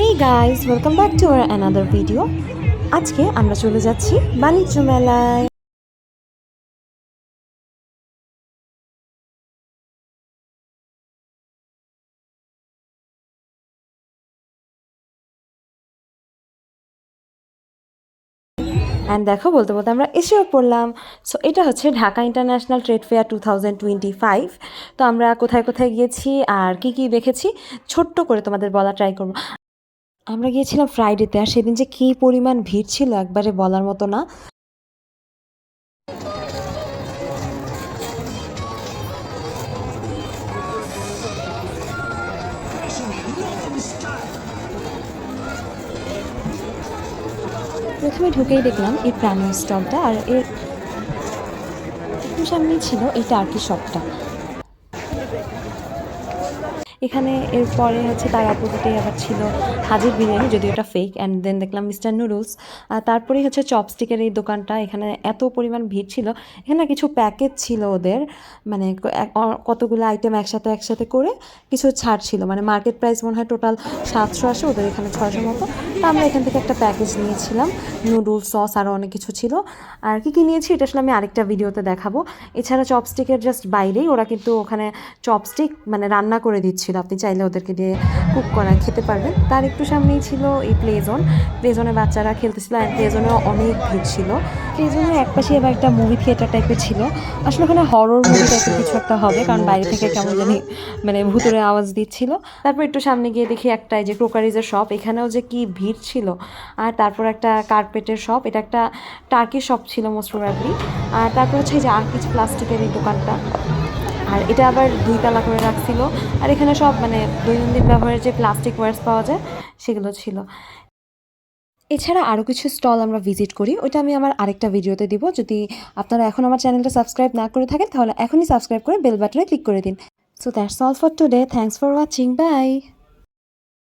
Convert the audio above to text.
Hey guys welcome back to our another video আজকে আমরা চলে যাচ্ছি বাণিজ্য মেলায়। অ্যান্ড দেখো, বলতে বলতে আমরা এসেও পড়লাম। সো এটা হচ্ছে Dhaka international trade fair two thousand twenty five তো আমরা কোথায় কোথায় গিয়েছি আর কি কি দেখেছি? ছোট্ট করে তোমাদের বলা ট্রাই করব। আমরা গিয়েছিলাম ফ্রাইডেতে আর সেদিন যে কী পরিমাণ ভিড় ছিল একবারে বলার মতো না। প্রথমে ঢুকেই দেখলাম এই প্রাণী স্টলটা, আর এর সামনেই ছিল এই টার্কি শপটা এখানে এরপরে হচ্ছে তার অপোজিটে আবার ছিল হাজির বিরিয়ানি, যদিও এটা ফেক অ্যান্ড দেন দেখলাম মিস্টার নুডলস আর তারপরেই হচ্ছে চপস্টিকের এই দোকানটা, এখানে এত পরিমাণ ভিড় ছিল। এখানে কিছু প্যাকেজ ছিল ওদের মানে কতগুলো আইটেম একসাথে একসাথে করে কিছু ছাড় ছিল। মানে মার্কেট প্রাইস মনে হয় টোটাল সাতশো আসে ওদের এখানে ছয়শো মতো। তো আমরা এখান থেকে একটা প্যাকেজ নিয়েছিলাম নুডলস সস আরও অনেক কিছু ছিল। আর কি কী নিয়েছি, এটা আসলে আমি আরেকটা ভিডিওতে দেখাবো। এছাড়া চপস্টিকের জাস্ট বাইরেই ওরা কিন্তু ওখানে চপস্টিক মানে রান্না করে দিচ্ছিল আপনি চাইলে ওদেরকে দিয়ে কুক করা, খেতে পারবেন। তার একটু সামনেই ছিল এই প্লে জোন প্লে জোনে বাচ্চারা খেলতেছিল আর প্লে অনেক ভিড় ছিল। প্লে এক পাশে আবার একটা মুভি থিয়েটার টাইপের ছিল। আসলে ওখানে হরর মুভি টাইপের কিছু একটা হবে, কারণ বাইরে থেকে কেমন জানি মানে ভুতুরে আওয়াজ দিচ্ছিল। তারপর একটু সামনে গিয়ে দেখি একটা এই যে ক্রোকারিজের শপ এখানেও যে কি ভিড় ছিল। আর তারপর একটা কার্পেটের শপ এটা একটা টার্কি শপ ছিল মোস্ট প্রবাবলি আর তারপর হচ্ছে যে আর কিছু প্লাস্টিকের এই দোকানটা। আর এটা আবার দুই তালা করে রাখছিল। আর এখানে সব মানে দৈনন্দিন ব্যবহারের যে প্লাস্টিক ওয়ার্স পাওয়া যায়, সেগুলো ছিল। এছাড়া আরও কিছু স্টল আমরা ভিজিট করি, ওইটা আমি আমার আরেকটা ভিডিওতে দিব। যদি আপনারা এখন আমার চ্যানেলটা সাবস্ক্রাইব না করে থাকেন, তাহলে এখনই সাবস্ক্রাইব করে বেল বাটনে ক্লিক করে দিন। So that's all for today thanks for watching bye